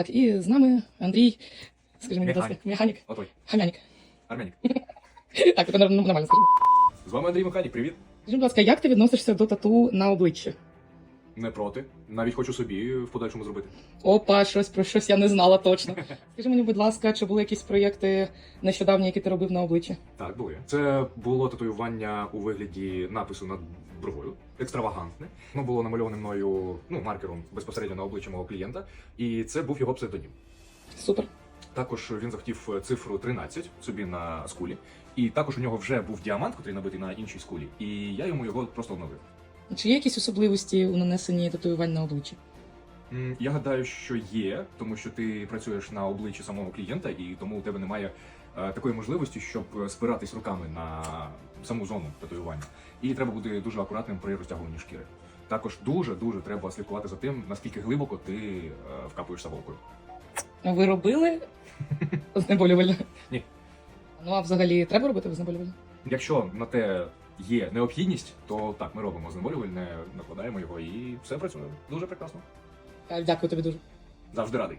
Так, і з нами Андрій, скажи мені, будь ласка, механік. Отой, Хам'янік. Армянік. Так, тепер нормально скажи. З вами Андрій Механік, привіт. Скажи, будь ласка, як ти відносишся до тату на обличчі? Не проти. Навіть хочу собі в подальшому зробити. Опа, щось про щось я не знала точно. Скажи мені, будь ласка, чи були якісь проєкти нещодавні, які ти робив на обличчі? Так, були. Це було татуювання у вигляді напису над бровою. Екстравагантне. Воно було намальоване мною ну, маркером безпосередньо на обличчі мого клієнта, і це був його псевдонім. Супер. Також він захотів цифру 13 собі на скулі, і також у нього вже був діамант, який набитий на іншій скулі, і я йому його просто оновив. Чи є якісь особливості у нанесенні татуювань на обличчі? Я гадаю, що є, тому що ти працюєш на обличчі самого клієнта, і тому у тебе немає е, такої можливості, щоб спиратись руками на саму зону татуювання. І треба бути дуже акуратним при розтягуванні шкіри. Також дуже дуже треба слідкувати за тим, наскільки глибоко ти е, вкапуєш саволкою. Ви робили знеболювальне? Ні. Ну а взагалі треба робити знеболювальне? Якщо на те є необхідність, то так ми робимо знеболювальне, накладаємо його і все працює дуже прекрасно. Е, Дякую тобі дуже. Завжди радий.